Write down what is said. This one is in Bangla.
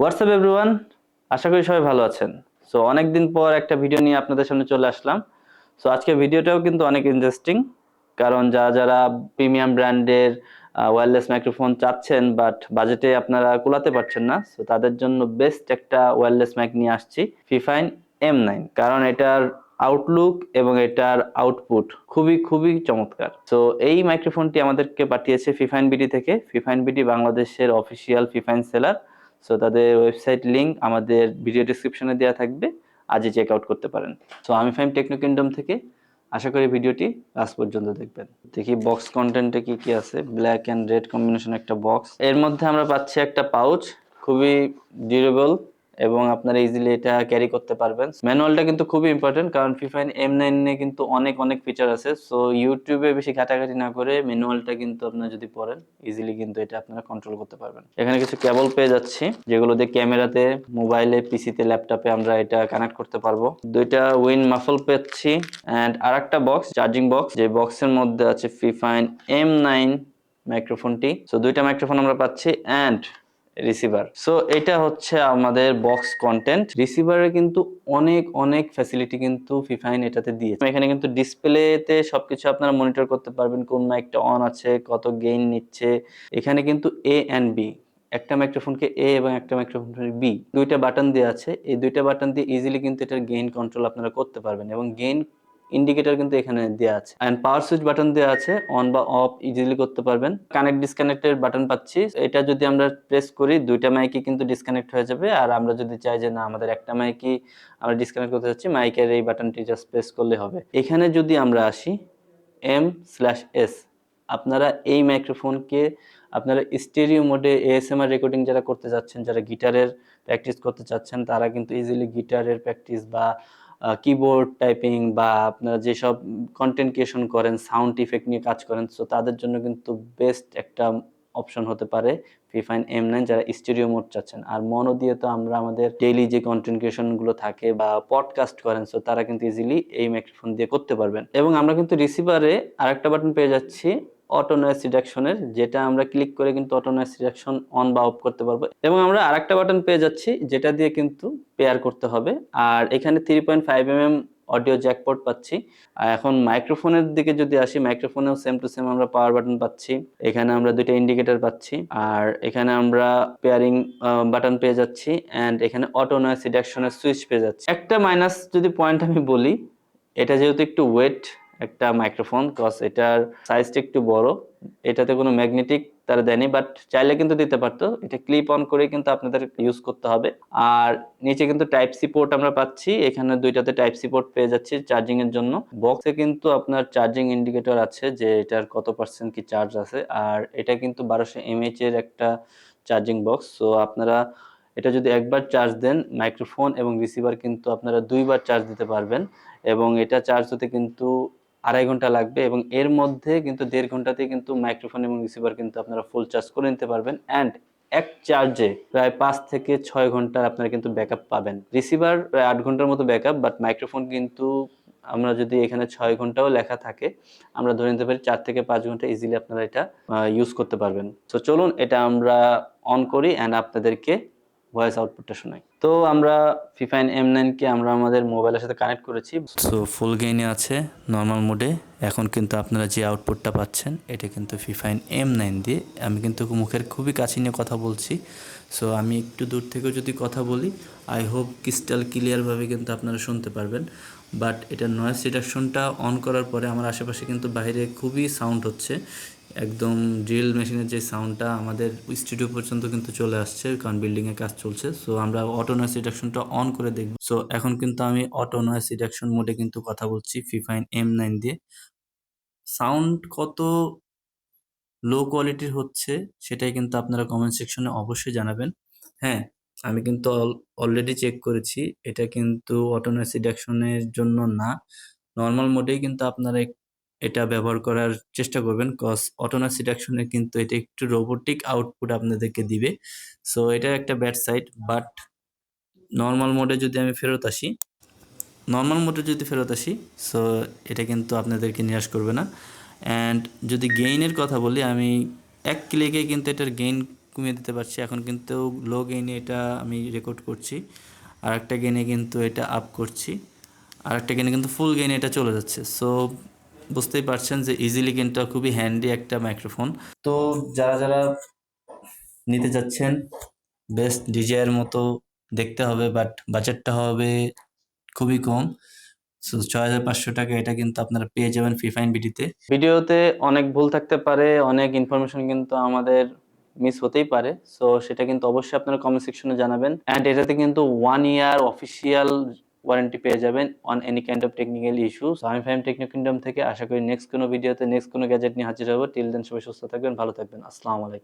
হোয়াটসঅ্যাপ এভরিওয়ান আশা করি সবাই ভালো আছেন। সো অনেকদিন পর একটা ভিডিও নিয়ে আপনাদের সামনে চলে আসলাম। সো আজকে ভিডিওটাও কিন্তু অনেক ইন্টারেস্টিং কারণ যারা যারা প্রিমিয়াম ব্র্যান্ডের ওয়্যারলেস মাইক্রোফোন চাচ্ছেন বাট বাজেটে আপনারা কুলাতে পারছেন না সো তাদের জন্য বেস্ট একটা ওয়্যারলেস মাইক নিয়ে আসছি ফিফাইন এম নাইন কারণ এটার আউটলুক এবং এটার আউটপুট খুবই খুবই চমৎকার। তো এই মাইক্রোফোনটি আমাদেরকে পাঠিয়েছে ফিফাইন বিডি থেকে। ফিফাইন বিডি বাংলাদেশের অফিসিয়াল ফিফাইন সেলার সো তাদের ওয়েবসাইট লিঙ্ক আমাদের ভিডিও ডিসক্রিপশনে দেওয়া থাকবে, আজই চেক আউট করতে পারেন। সো আমি ফাইম টেকনো কিংডম থেকে, আশা করি ভিডিওটি লাস্ট পর্যন্ত দেখবেন। দেখি বক্স কন্টেন্টে কি কি আছে ব্ল্যাক অ্যান্ড রেড কম্বিনেশন একটা বক্স এর মধ্যে আমরা পাচ্ছি একটা পাউচ খুবই ডিউরেবল এবং আপনারা ইজিলি এটা ক্যারি করতে পারবেন। ম্যানুয়ালটা কিন্তু খুবই ইম্পর্টেন্ট কারণ ফিফাইন এম নাইনে কিন্তু অনেক অনেক ফিচার আছে। সো ইউটিউবে বেশি ঘাটাঘাটি না করে ম্যানুয়ালটা কিন্তু আপনারা যদি পড়েন ইজিলি কিন্তু এটা আপনারা কন্ট্রোল করতে পারবেন। এখানে কিছু কেবল পেয়ে যাচ্ছি, যেগুলো দিয়ে ক্যামেরাতে মোবাইলে পিসিতে ল্যাপটপে আমরা এটা কানেক্ট করতে পারব। দুইটা উইন মাফল পেয়েছি অ্যান্ড আর একটা বক্স চার্জিং বক্স যে বক্সের মধ্যে আছে ফিফাইন এম নাইন মাইক্রোফোনটি সো দুইটা মাইক্রোফোন আমরা পাচ্ছি অ্যান্ড রিসিভার সো এটা হচ্ছে আমাদের বক্স কন্টেন্ট রিসিভারে কিন্তু অনেক অনেক ফ্যাসিলিটি কিন্তু ফিফাইন এটাতে দিয়েছে। এখানে কিন্তু ডিসপ্লেতে সবকিছু আপনারা মনিটর করতে পারবেন, কোন মাইকটা অন আছে, কত গেইন নিচ্ছে। এখানে কিন্তু এ অ্যান্ড বি একটা মাইক্রোফোনকে এ এবং একটা মাইক্রোফোনকে বি দুইটা বাটন দেওয়া আছে। এই দুইটা বাটন দিয়ে ইজিলি কিন্তু এটার গেইন কন্ট্রোল আপনারা করতে পারবেন এবং গেইন ইন্ডিকেটর কিন্তু এখানে দেওয়া আছে। এন্ড পাওয়ার সুইচ বাটন দেওয়া আছে অন বা অফ ইজিলি করতে পারবেন। কানেক্ট ডিসকানেক্টের বাটন পাচ্ছি। এটা যদি আমরা প্রেস করি, দুইটা মাইকই কিন্তু ডিসকানেক্ট হয়ে যাবে। আর আমরা যদি চাই যে না, আমাদের একটা মাইকই আমরা ডিসকানেক্ট করতে চাচ্ছি মাইকের এই বাটনটি জাস্ট প্রেস করলে হবে। এখানে যদি আমরা আসি এম স্ল্যাশ এস আপনারা এই মাইক্রোফোনকে আপনারা স্টেরিও মোডে এএসএমআর রেকর্ডিং যারা করতে যাচ্ছেন, যারা গিটারের প্র্যাকটিস করতে চাচ্ছেন, তারা কিন্তু ইজিলি গিটারের প্র্যাকটিস বা কিবোর্ড টাইপিং বা আপনারা যেসব কন্টেন্ট ক্রিয়েশন করেন সাউন্ড ইফেক্ট নিয়ে কাজ করেন সো তাদের জন্য কিন্তু বেস্ট একটা অপশন হতে পারে ফিফাইন এম নাইন যারা স্টুডিও মোড চাচ্ছেন। আর মনো দিয়ে তো আমরা আমাদের ডেইলি যে কন্টেন্ট ক্রিয়েশনগুলো থাকে বা পডকাস্ট করেন সো তারা কিন্তু ইজিলি এই মাইক্রোফোন দিয়ে করতে পারবেন। এবং আমরা কিন্তু রিসিভারে আরেকটা বাটন পেয়ে যাচ্ছি অটো নয়েস রিডাকশনের যেটা আমরা ক্লিক করে কিন্তু অটো নয়েস রিডাকশন অন বা অফ করতে পারব। এবং আমরা আরেকটা বাটন পেয়ে যাচ্ছি, যেটা দিয়ে কিন্তু পেয়ার করতে হবে। আর এখানে three point five M M audio jack port পাচ্ছি। আর এখন মাইক্রোফোনের দিকে যদি আসি মাইক্রোফোনেও সেম টু সেম আমরা পাওয়ার বাটন পাচ্ছি। এখানে আমরা দুইটা ইন্ডিকেটর পাচ্ছি। আর এখানে আমরা পেয়ারিং বাটন পেয়ে যাচ্ছি। অ্যান্ড এখানে অটো নয়েস রিডাকশনের সুইচ পেয়ে যাচ্ছি। একটা মাইনাস যদি পয়েন্ট আমি বলি, এটা যেহেতু একটু ওয়েট একটা মাইক্রোফোন কজ এটার সাইজটা একটু বড়। এটাতে কোনো ম্যাগনেটিক তারা দেয়নি বাট চাইলে কিন্তু দিতে পারতো। এটা ক্লিপ অন করে কিন্তু আপনাদের ইউজ করতে হবে। আর নিচে কিন্তু টাইপ সি পোর্ট আমরা পাচ্ছি। এখানে দুইটাতে টাইপ সি পোর্ট পেয়ে যাচ্ছি চার্জিং এর জন্য। বক্সে কিন্তু আপনার চার্জিং ইন্ডিকেটর আছে, যে এটার কত পার্সেন্ট কি চার্জ আছে। আর এটা কিন্তু বারোশো এমএইচ এর একটা চার্জিং বক্স সো আপনারা এটা যদি একবার চার্জ দেন মাইক্রোফোন এবং রিসিভার কিন্তু আপনারা দুইবার চার্জ দিতে পারবেন। এবং এটা চার্জ হতে কিন্তু আড়াই ঘণ্টা লাগবে এবং এর মধ্যে কিন্তু দেড় ঘন্টাতে কিন্তু মাইক্রোফোন এবং রিসিভার কিন্তু আপনারা ফুল চার্জ করে নিতে পারবেন অ্যান্ড এক চার্জে প্রায় পাঁচ থেকে ছয় ঘণ্টার আপনারা কিন্তু ব্যাকআপ পাবেন। রিসিভার প্রায় আট ঘণ্টার মতো ব্যাকআপ বাট মাইক্রোফোন কিন্তু আমরা যদি এখানে ছয় ঘন্টাও লেখা থাকে, আমরা ধরে নিতে পারি চার থেকে পাঁচ ঘণ্টা ইজিলি আপনারা এটা ইউজ করতে পারবেন। তো চলুন এটা আমরা অন করি অ্যান্ড আপনাদেরকে ভয়েস আউটপুটটা শোনাই। তো আমরা ফিফাইন এম নাইনকে আমরা আমাদের মোবাইলের সাথে কানেক্ট করেছি। সো ফুল গেইনে আছে নর্মাল মোডে এখন কিন্তু আপনারা যে আউটপুটটা পাচ্ছেন, এটা কিন্তু ফিফাইন এম নাইন দিয়ে। আমি কিন্তু মুখের খুবই কাছে নিয়ে কথা বলছি। সো আমি একটু দূর থেকেও যদি কথা বলি আই হোপ ক্রিস্টাল ক্লিয়ারভাবে কিন্তু আপনারা শুনতে পারবেন। বাট এটা নয়েস রিডাকশনটা অন করার পরে আমার আশেপাশে কিন্তু বাইরে খুবই সাউন্ড হচ্ছে। একদম ড্রিল মেশিনের যে সাউন্ডটা আমাদের স্টুডিও পর্যন্ত কিন্তু চলে আসছে, কারণ বিল্ডিংয়ে কাজ চলছে। সো আমরা অটো নয়েস রিডাকশনটা অন করে দেখব। সো এখন কিন্তু আমি অটো নয়েস রিডাকশন মোডে কিন্তু কথা বলছি ফিফাইন এম নাইন দিয়ে। সাউন্ড কত লো কোয়ালিটির হচ্ছে, সেটাই কিন্তু আপনারা কমেন্ট সেকশনে অবশ্যই জানাবেন। হ্যাঁ আমি কিন্তু অলরেডি চেক করেছি, এটা কিন্তু অটো নয়েস রিডাকশনের জন্য না। নর্মাল মোডেই কিন্তু আপনারা এটা ব্যবহার করার চেষ্টা করবেন কজ অটোনাস সিডাকশনে কিন্তু এটা একটু রোবোটিক আউটপুট আপনাদেরকে দিবে। সো এটা একটা ব্যাড সাইড বাট নর্মাল মোডে যদি আমি ফেরত আসি নর্মাল মোডে যদি ফেরত আসি সো এটা কিন্তু আপনাদেরকে নিরাশ করবে না। অ্যান্ড যদি গেইনের কথা বলি, আমি এক ক্লিকে কিন্তু এটার গেইন কমিয়ে দিতে পারছি। এখন কিন্তু লো গেইনে এটা আমি রেকর্ড করছি। আর একটা গেইনে কিন্তু এটা আপ করছি। আর একটা গেনে কিন্তু ফুল গেইনে এটা চলে যাচ্ছে। সো বুঝতেই পারছেন যে ইজিলি কিন্তু খুবই হ্যান্ডি একটা মাইক্রোফোন তো যারা যারা নিতে যাচ্ছেন বেস্ট ডিজাইয়ের মতো দেখতে হবে বাট বাজেটটা হবে খুবই কম। সো ছয় হাজার পাঁচশো টাকা এটা কিন্তু আপনারা পেয়ে যাবেন ফিফাইন বিডিতে ভিডিওতে অনেক ভুল থাকতে পারে, অনেক ইনফরমেশন কিন্তু আমাদের মিস হতেই পারে। সো সেটা কিন্তু অবশ্যই আপনারা কমেন্ট সেকশনে জানাবেন। অ্যান্ড এটাতে কিন্তু ওয়ান ইয়ার অফিসিয়াল ওয়ারেন্টি পেয়ে যাবেন on any kind of technical issue আমি ফাইম টেকনিক কিংডম থেকে আশা করি নেক্সট কোনো ভিডিওতে নেক্সট কোনো গ্যাজেট নিয়ে হাজির হব। টিল দেন সবাই সুস্থ থাকবেন, ভালো থাকবেন। আসসালামু আলাইকুম।